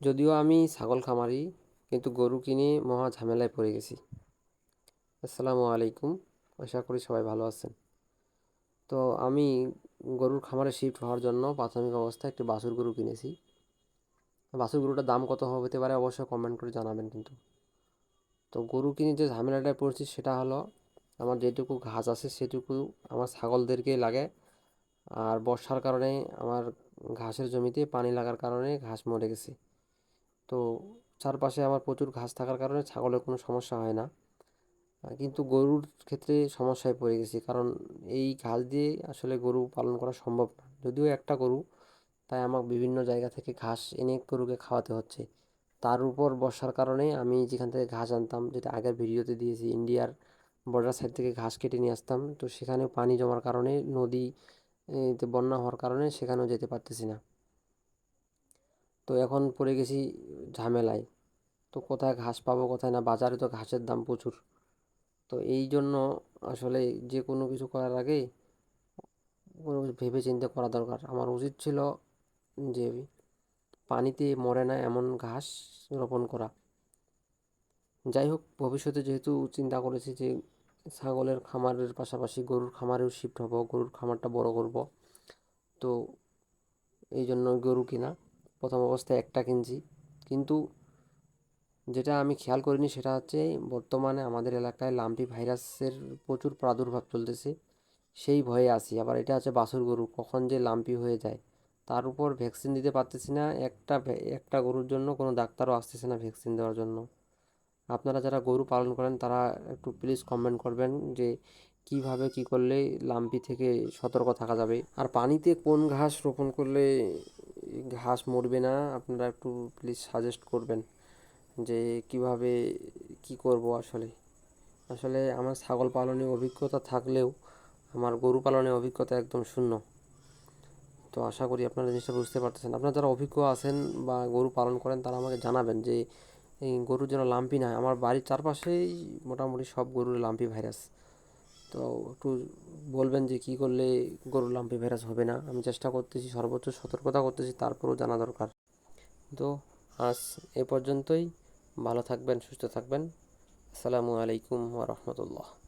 যদিও আমি ছাগল খামারি, কিন্তু গরু কিনে মহা ঝামেলায় পড়ে গেছি। আসসালামু আলাইকুম, আশা করি সবাই ভালো আছেন। তো আমি গরুর খামারে শিফট হওয়ার জন্য প্রাথমিক অবস্থায় একটি বাছুর গরু কিনেছি। বাছুর গরুটার দাম কত হতে পারে অবশ্যই কমেন্ট করে জানাবেন কিন্তু। তো গরু কিনে যে ঝামেলাটায় পড়ছি সেটা হলো, আমার যেটুকু ঘাস আছে সেটুকু আমার ছাগলদেরকেই লাগে। আর বর্ষার কারণে আমার ঘাসের জমিতে পানি লাগার কারণে ঘাস মরে গেছে। তো চারপাশে আমার প্রচুর ঘাস থাকার কারণে ছাগলের কোনো সমস্যা হয় না। কিন্তু গরুর ক্ষেত্রে সমস্যায় পড়ে গেছি, কারণ এই ঘাস দিয়ে আসলে গরু পালন করা সম্ভব না। যদিও একটা গরু, তাই আমাকে বিভিন্ন জায়গা থেকে ঘাস এনে গরুকে খাওয়াতে হচ্ছে। তার উপর বর্ষার কারণে আমি যেখান থেকে ঘাস আনতাম, যেটা আগের ভিডিওতে দিয়েছি, ইন্ডিয়ার বর্ডার সাইড থেকে ঘাস কেটে নিয়ে আসতাম, তো সেখানে পানি জমার কারণে নদী বন্যা হওয়ার কারণে সেখানেও যেতে পারতেছি না। তো এখন পড়ে গেছি ঝামেলায়। তো কোথায় ঘাস পাবো, কোথায় না? বাজারে তো ঘাসের দাম প্রচুর। তো এই জন্য আসলে যে কোনো কিছু করার আগে কোনো কিছু ভেবে চিন্তে করা দরকার। আমার উচিত ছিল যে পানিতে মরে না এমন ঘাস রোপণ করা। যাই হোক, ভবিষ্যতে যেহেতু চিন্তা করেছি যে ছাগলের খামারের পাশাপাশি গরুর খামারেও শিফট হব, গরুর খামারটা বড় করব। তো এই জন্য গরু কিনা। প্রথম অবস্থায় একটা কিনছি। কিন্তু যেটা আমি খেয়াল করিনি সেটা হচ্ছে বর্তমানে আমাদের এলাকায় লাম্পি ভাইরাসের প্রচুর প্রাদুর্ভাব চলতেছে। সেই ভয়ে আছি। আবার এটা হচ্ছে বাছুর গরু, কখন যে লাম্পি হয়ে যায়। তার উপর ভ্যাকসিন দিতে পারতেছি না, একটা একটা গরুর জন্য কোনো ডাক্তারও আসতেছে না ভ্যাকসিন দেওয়ার জন্য। আপনারা যারা গরু পালন করেন, তারা একটু প্লিজ কমেন্ট করবেন যে কীভাবে, কি করলে লাম্পি থেকে সতর্ক থাকা যাবে। আর পানিতে কোন ঘাস রোপণ করলে ঘাস মরবে না, আপনারা একটু প্লিজ সাজেস্ট করবেন যে কীভাবে, কি করব আসলে। আসলে আমার ছাগল পালনে অভিজ্ঞতা থাকলেও আমার গরু পালনে অভিজ্ঞতা একদম শূন্য। তো আশা করি আপনারা জিনিসটা বুঝতে পারতেছেন। আপনারা যারা অভিজ্ঞ আছেন বা গরু পালন করেন, তারা আমাকে জানাবেন যে এই গরুর যেন লাম্পি না আমার বাড়ির চারপাশেই মোটামুটি সব গরুর লাম্পি ভাইরাস। তো একটু বলবেন যে কি করলে গরুর লাম্পি ভাইরাস হবে না? আমি চেষ্টা করতেছি, সর্বোচ্চ সতর্কতা করতেছি, তারপরেও জানা দরকার। তো আজ এ পর্যন্তই। ভালো থাকবেন, সুস্থ থাকবেন। আসসালামু আলাইকুম ওয়া রাহমাতুল্লাহ।